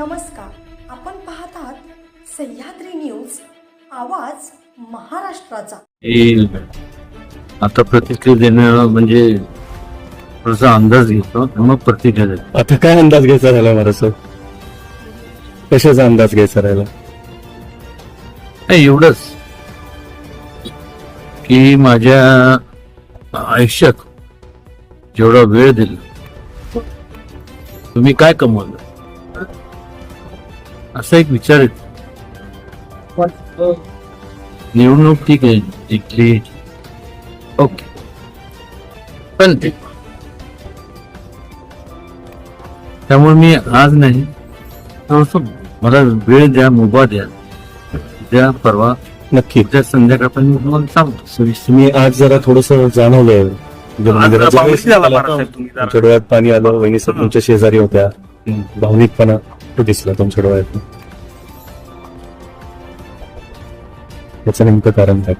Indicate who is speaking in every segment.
Speaker 1: नमस्कार. आपण पाहत आहात सह्याद्री न्यूज आवाज महाराष्ट्राचा.
Speaker 2: येईल. आता प्रतिक्रिया देणं म्हणजे थोडासा अंदाज घेतो मग प्रतिक्रिया देतो.
Speaker 3: आता काय अंदाज घ्यायचा राहिला मला सर? कशाचा अंदाज घ्यायचा राहिला?
Speaker 2: नाही एवढंच. की माझ्या आयुष्यात जेवढा वेळ दिला तुम्ही काय कमवलं? असा एक विचार येतो. निवडणूक ठीक आहे जिंकली. ओके. पण ते त्यामुळे मी आज नाही मला वेळ द्या मुभा द्या. उद्या परवा
Speaker 3: नक्की.
Speaker 2: उद्या संध्याकाळपर्यंत मी तुम्हाला सांगतो.
Speaker 3: सविस्तर मी आज जरा थोडस जाणवलंय. तुमच्या डोळ्यात पाणी आलं वहिनी सर तुमच्या शेजारी होत्या. भावनिकपणा. तो दिसला तुमच्या डोळ्यात याचं नेमकं कारण काय?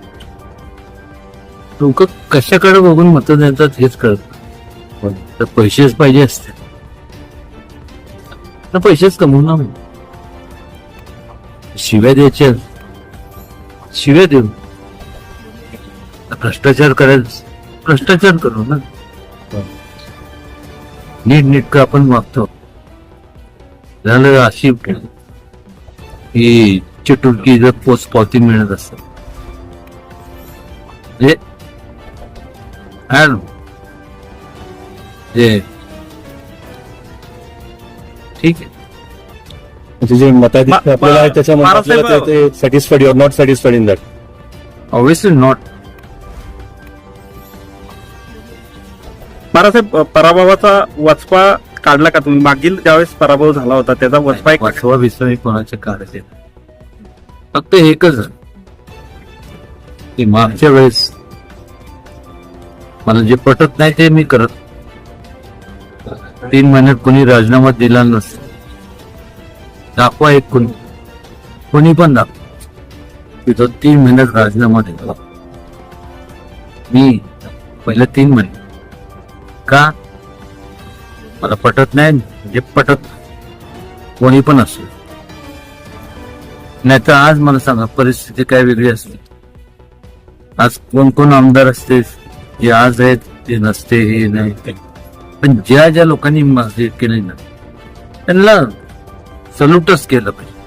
Speaker 2: लोक कशाकडे बघून मत देतात हेच कळत तर पैसेच पाहिजे असते पैसेच कमवणार नाही. शिव्या द्यायच्या. शिव्या देऊ भ्रष्टाचार करायचं भ्रष्टाचार करू ना. नीट नीटकं आपण वागतो झालं अशी ही चिटुलकी जर पोच पावती मिळत असत म्हणजे I don't know. जे ठीक आहे.
Speaker 3: म्हणजे जे मताधिक्य
Speaker 4: मा-
Speaker 3: आपल्याला आहे त्याच्यामध्ये आपल्याला ते satisfied your not satisfied in that
Speaker 2: obviously not
Speaker 4: Balasaheb पराभवाचा वचपा काढला का तुम्ही? मागील ज्यावेळेस पराभव झाला होता त्याचा वचपा एक
Speaker 2: वाचवा कोणाच्या काढायचे फक्त एकच की मागच्या वेळेस मला जे पटत नाही ते मी करत. तीन महिन्यात कोणी राजीनामा दिला नसतो. दाखवा एक कोणी. कोणी पण दाखवा. तिथं तीन महिन्यात राजीनामा दिला. मी पहिले तीन महिने का? मला पटत नाही म्हणजे पटत कोणी पण असो नाही तर आज मला सांगा परिस्थिती काय वेगळी असते आज कोण कोण आमदार असते जे आज आहेत ते नसते हे नाही पण ज्या ज्या लोकांनी माझे केले ना त्यांना सल्यूटच केलं पाहिजे.